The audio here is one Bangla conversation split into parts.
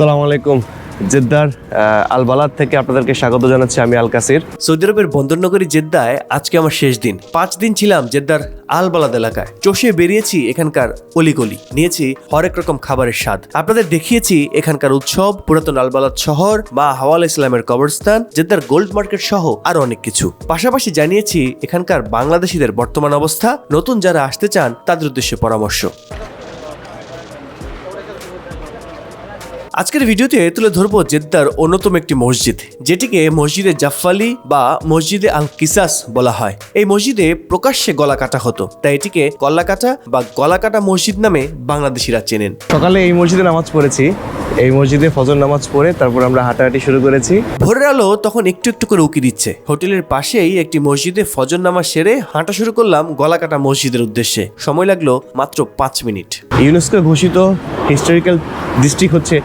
আসসালামু আলাইকুম। জেদ্দার আহ, আল বালাদ থেকে আপনাদেরকে স্বাগত জানাচ্ছি আমি আল কাসির সৌদি আরবের বন্দরনগরী জেদ্দায় আজকে আমার শেষ দিন। পাঁচ দিন ছিলাম জেদ্দার আলবালাদ এলাকায়। চষে বেরিয়েছি এখানকার অলিগলি। নিয়েছি হরেক রকম খাবারের স্বাদ। আপনাদের দেখিয়েছি এখানকার উৎসব পুরাতন আলবালাদ শহর বা হাওয়াল ইসলামের কবরস্থান জেদ্দার গোল্ড মার্কেট সহ আরও অনেক কিছু। পাশাপাশি জানিয়েছি এখানকার বাংলাদেশিদের বর্তমান অবস্থা নতুন যারা আসতে চান তাদের উদ্দেশ্যে পরামর্শ। আজকের ভিডিওতে তুলে ধরবো জেদ্দার অন্যতম একটি মসজিদ, যেটিকে মসজিদে জাফালি বা মসজিদে আল কিসাস বলা হয়। এই মসজিদে প্রকাশ্যে গলা কাটা হতো, তাই এটিকে গলা কাটা বা গলা কাটা মসজিদ নামে বাংলাদেশিরা চেনেন। সকালে এই মসজিদে নামাজ পড়েছি। এই মসজিদে ফজর নামাজ পড়ে তারপর আমরা হাঁটাহাঁটি শুরু করেছি। ভোরের আলো তখন একটু একটু করে উকি দিচ্ছে। হোটেলের পাশেই একটি মসজিদে ফজর নামাজ সেরে হাঁটা শুরু করলাম গলা কাটা মসজিদের উদ্দেশ্যে। সময় লাগল মাত্র পাঁচ মিনিট। ইউনেস্কো ঘোষিত হিস্টোরিক্যাল ডিস্ট্রিক্ট হচ্ছে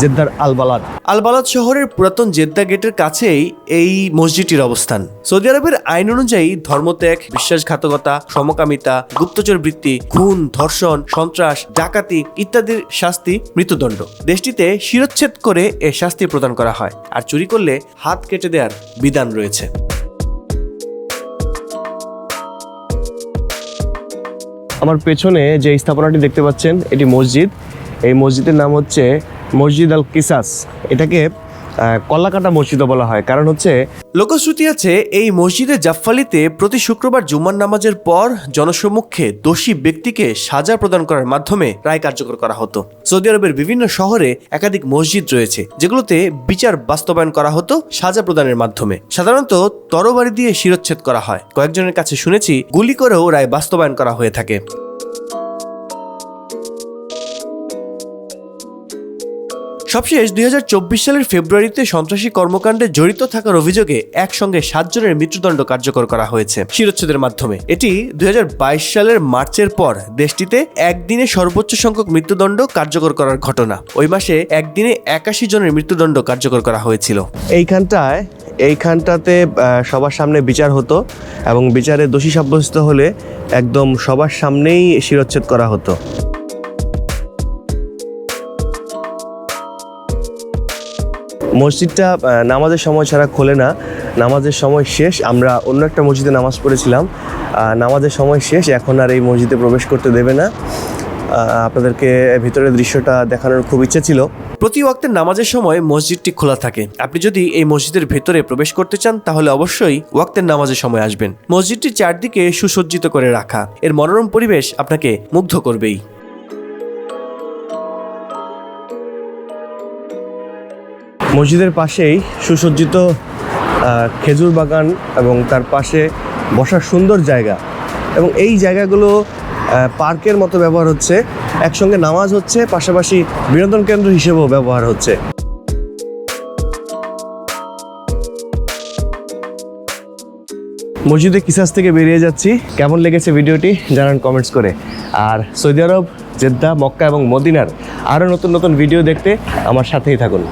জেদ্দার আল বালাদ আলবালাদ শহরের পুরাতন জেদ্দা গেটের কাছেই এই মসজিদটির অবস্থান। সৌদি আরবের আইন অনুযায়ী ধর্মত্যাগ বিশ্বাসঘাতকতা সমকামিতা গুপ্তচর বৃত্তি খুন ধর্ষণ সন্ত্রাস ডাকাতি ইত্যাদির শাস্তি মৃত্যুদণ্ড। দেশটিতে শিরচ্ছেদ করে এ শাস্তি প্রদান করা হয়। আর চুরি করলে হাত কেটে দেওয়ার বিধান রয়েছে। আমার পেছনে যে স্থাপনাটি দেখতে পাচ্ছেন, এটি মসজিদ। এই মসজিদের নাম হচ্ছে মসজিদ আল কিসাস। এটাকে কল্লাকাটা মসজিদও বলা হয়। কারণ হচ্ছে লোকশ্রুতি আছে, এই মসজিদে জাফফালিতে প্রতি শুক্রবার জুম্মার নামাজের পর জনসম্মুখে দোষী ব্যক্তিকে সাজা প্রদান করার মাধ্যমে রায় কার্যকর করা হতো। সৌদি আরবের বিভিন্ন শহরে একাধিক মসজিদ রয়েছে, যেগুলোতে বিচার বাস্তবায়ন করা হতো সাজা প্রদানের মাধ্যমে। সাধারণত তরবারি দিয়ে শিরচ্ছেদ করা হয়। কয়েকজনের কাছে শুনেছি, গুলি করেও রায় বাস্তবায়ন করা হয়ে থাকে। সবশেষ দুই হাজার চব্বিশ সালের ফেব্রুয়ারিতে সন্ত্রাসী কর্মকাণ্ডে জড়িত থাকার অভিযোগে একসঙ্গে সাতজনের মৃত্যুদণ্ড কার্যকর করা হয়েছে শিরোচ্ছেদের মাধ্যমে। এটি দু হাজার বাইশ সালের মার্চের পর দেশটিতে একদিনে সর্বোচ্চ সংখ্যক মৃত্যুদণ্ড কার্যকর করার ঘটনা। ওই মাসে একদিনে একাশি জনের মৃত্যুদণ্ড কার্যকর করা হয়েছিল। এইখানটায়, এইখানটাতে সবার সামনে বিচার হতো এবং বিচারে দোষী সাব্যস্ত হলে একদম সবার সামনেই শিরোচ্ছেদ করা হতো। মসজিদটা নামাজের সময় ছাড়া খোলে না। নামাজের সময় শেষ, আমরা অন্য একটা মসজিদে নামাজ পড়েছিলাম। নামাজের সময় শেষ, এখন আর এই মসজিদে প্রবেশ করতে দেবে না। আপনাদেরকে ভিতরের দৃশ্যটা দেখানোর খুব ইচ্ছে ছিল। প্রতি ওয়াক্তের নামাজের সময় মসজিদটি খোলা থাকে। আপনি যদি এই মসজিদের ভেতরে প্রবেশ করতে চান, তাহলে অবশ্যই ওয়াক্তের নামাজের সময় আসবেন। মসজিদটির চারদিকে সুসজ্জিত করে রাখা। এর মনোরম পরিবেশ আপনাকে মুগ্ধ করবেই। মসজিদের পাশেই সুসজ্জিত খেজুর বাগান এবং তার পাশে বসার সুন্দর জায়গা। এবং এই জায়গাগুলো পার্কের মতো ব্যবহার হচ্ছে। একসঙ্গে নামাজ হচ্ছে, পাশাপাশি বিনোদন কেন্দ্র হিসেবেও ব্যবহার হচ্ছে। মসজিদে কিসাস থেকে বেরিয়ে যাচ্ছি। কেমন লেগেছে ভিডিওটি জানান কমেন্টস করে। আর সৌদি আরব, জেদ্দা, মক্কা এবং মদিনার আরও নতুন নতুন ভিডিও দেখতে আমার সাথেই থাকুন।